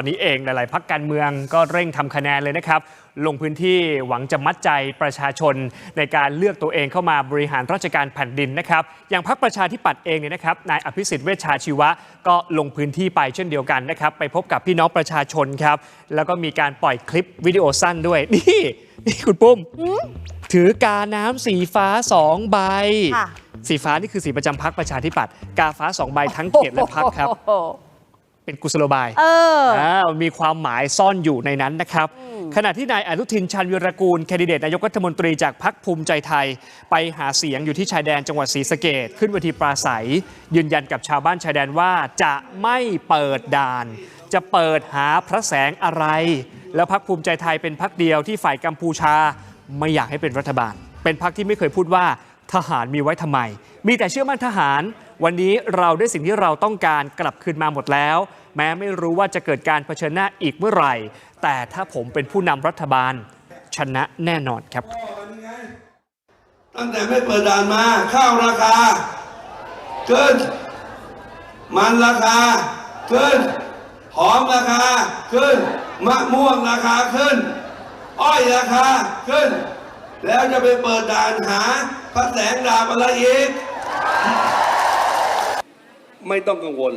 ตอนนี้เองหลาย ๆพักการเมืองก็เร่งทำคะแนนเลยนะครับ ลงพื้นที่หวังจะมัดใจประชาชนในการเลือกตัวเองเข้ามาบริหารราชการแผ่นดินนะครับ อย่างพักประชาธิปัตย์เองเนี่ยนะครับนายอภิสิทธิ์เวชชาชีวะ ก็ลงพื้นที่ไปเช่นเดียวกันนะครับ ไปพบกับพี่น้องประชาชนครับ แล้วก็มีการปล่อยคลิปวิดีโอสั้นด้วย นี่นี่คุณปุ้ม ถือกาน้ำสีฟ้าสองใบค่ะสีฟ้านี่คือสีประจำพักประชาธิปัตย์กาฟ้าสองใบทั้งเขตและพักครับโอ้โห เป็นกุศโลบายเอออ่ามีความหมายซ่อนอยู่ในนั้นนะครับ ขณะที่นายอนุทินชันวิรกูลแคนดิเดตนายกรัฐมนตรีจากพรรคภูมิใจไทย ไปหาเสียงอยู่ที่ชายแดนจังหวัดศรีสะเกดขึ้นเวทีปราศัย ยืนยันกับชาวบ้านชายแดนว่าจะไม่เปิดด่าน จะเปิดหาพระแสงอะไร แล้วพรรคภูมิใจไทยเป็นพรรคเดียวที่ฝ่ายกัมพูชาไม่อยากให้เป็นรัฐบาล เป็นพรรคที่ไม่เคยพูดว่าทหารมีไว้ทำไม มีแต่เชื่อมั่นทหาร วันนี้เราได้สิ่งที่เราต้องการกลับคืนมาหมดแล้ว แม้ไม่รู้ว่าจะเกิดการเผชิญหน้าอีกเมื่อไหร่ แต่ถ้าผมเป็นผู้นำรัฐบาลชนะแน่นอนครับ ตั้งแต่ไม่เปิดด่านมา ข้าวราคาขึ้นมันราคาขึ้นหอมราคา ขึ้น มะม่วงราคาขึ้น อ้อยราคาขึ้น แล้วจะไปเปิดด่านหาพระแสงดาบอะไรอีก ไม่ต้องกังวล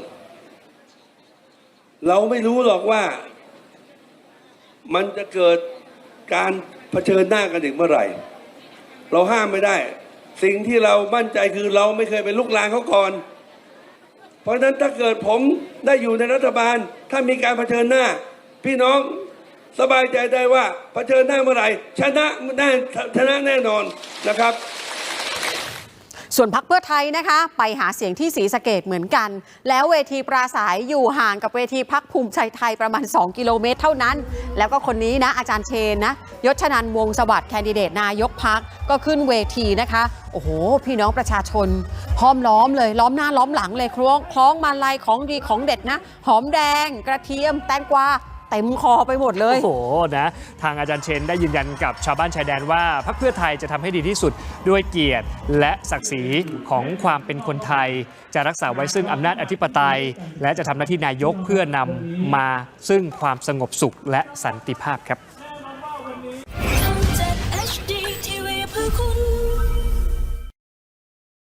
เราไม่รู้หรอกว่า มันจะเกิดการเผชิญหน้ากันอีกเมื่อไหร่ เราห้ามไม่ได้ สิ่งที่เรามั่นใจคือเราไม่เคยไปลุกลานเขาก่อน เพราะฉะนั้นถ้าเกิดผมได้อยู่ในรัฐบาล ถ้ามีการเผชิญหน้า พี่น้องสบายใจได้ว่าเผชิญหน้าเมื่อไหร่ ชนะแน่ชนะแน่นอนนะครับ ส่วนพักเพื่อไทยนะคะไปหาเสียงที่ศรีสะเกดเหมือนกัน แล้วเวทีปราศัยอยู่ห่างกับเวทีพักภูมิใจไทยประมาณ 2 กิโลเมตรเท่านั้น แล้วก็คนนี้นะอาจารย์เชนนะยศชนันวงสวัสดิ์แคนดิเดตนายกพักก็ขึ้นเวทีนะคะ โอ้โห พี่น้องประชาชนห้อมล้อมเลยล้อมหน้าล้อมหลังเลยคล้องคล้องมาลัยของดีของเด็ดนะ หอมแดง กระเทียมแตงกวา เต็มคอไปหมดเลย โอ้โหนะทางอาจารย์เชนได้ยืนยันกับชาวบ้านชายแดนว่าพรรคเพื่อไทยจะทำให้ดีที่สุดด้วยเกียรติ และศักดิ์ศรีของความเป็นคนไทย จะรักษาไว้ซึ่งอำนาจอธิปไตย และจะทำหน้าที่นายกเพื่อนำมาซึ่งความสงบสุขและสันติภาพครับ HD TV เพื่อคุณ